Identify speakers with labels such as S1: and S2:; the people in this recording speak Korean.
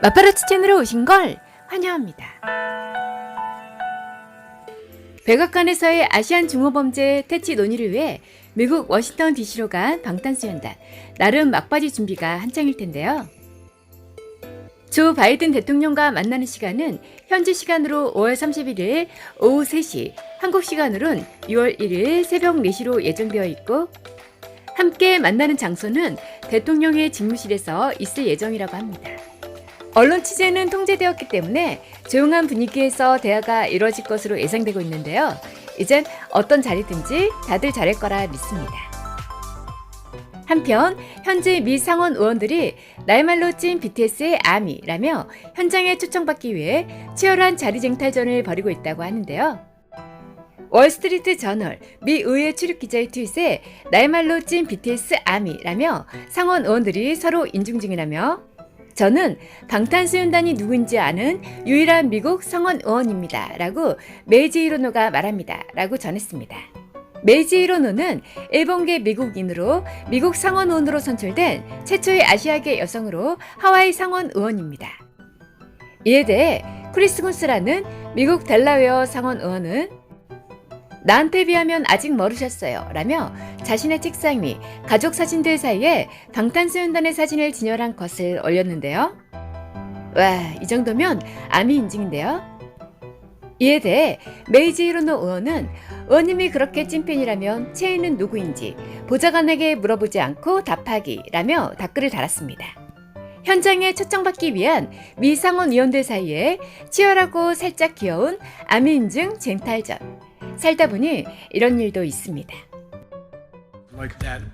S1: 마파라치 채널에 오신 걸 환영합니다. 백악관에서의 아시안 중어범죄 퇴치 논의를 위해 미국 워싱턴 DC로 간 방탄소년단 나름 막바지 준비가 한창일 텐데요. 조 바이든 대통령과 만나는 시간은 현지 시간으로 5월 31일 오후 3시, 한국 시간으론 6월 1일 새벽 4시로 예정되어 있고 함께 만나는 장소는 대통령의 집무실에서 있을 예정이라고 합니다. 언론 취재는 통제되었기 때문에 조용한 분위기에서 대화가 이루어질 것으로 예상되고 있는데요. 이젠 어떤 자리든지 다들 잘할 거라 믿습니다. 한편 현재 미 상원 의원들이 날말로 찐 BTS의 아미라며 현장에 초청받기 위해 치열한 자리쟁탈전을 벌이고 있다고 하는데요. 월스트리트 저널 미 의회 출입 기자의 트윗에 날말로 찐 BTS 아미라며 상원 의원들이 서로 인중 중이라며 저는 방탄소년단이 누구인지 아는 유일한 미국 상원 의원입니다. 라고 메이지 히로노가 말합니다. 라고 전했습니다. 메이지 히로노는 일본계 미국인으로 미국 상원 의원으로 선출된 최초의 아시아계 여성으로 하와이 상원 의원입니다. 이에 대해 크리스 군스라는 미국 델라웨어 상원 의원은 나한테 비하면 아직 멀으셨어요. 라며 자신의 책상 위 가족 사진들 사이에 방탄소년단의 사진을 진열한 것을 올렸는데요. 와, 이 정도면 아미 인증인데요. 이에 대해 메이지 히로노 의원은 의원님이 그렇게 찐팬이라면 채인은 누구인지 보좌관에게 물어보지 않고 답하기라며 댓글을 달았습니다. 현장에 초청받기 위한 미 상원 의원들 사이에 치열하고 살짝 귀여운 아미 인증 쟁탈전. 살다 보니 이런 일도 있습니다.
S2: like that.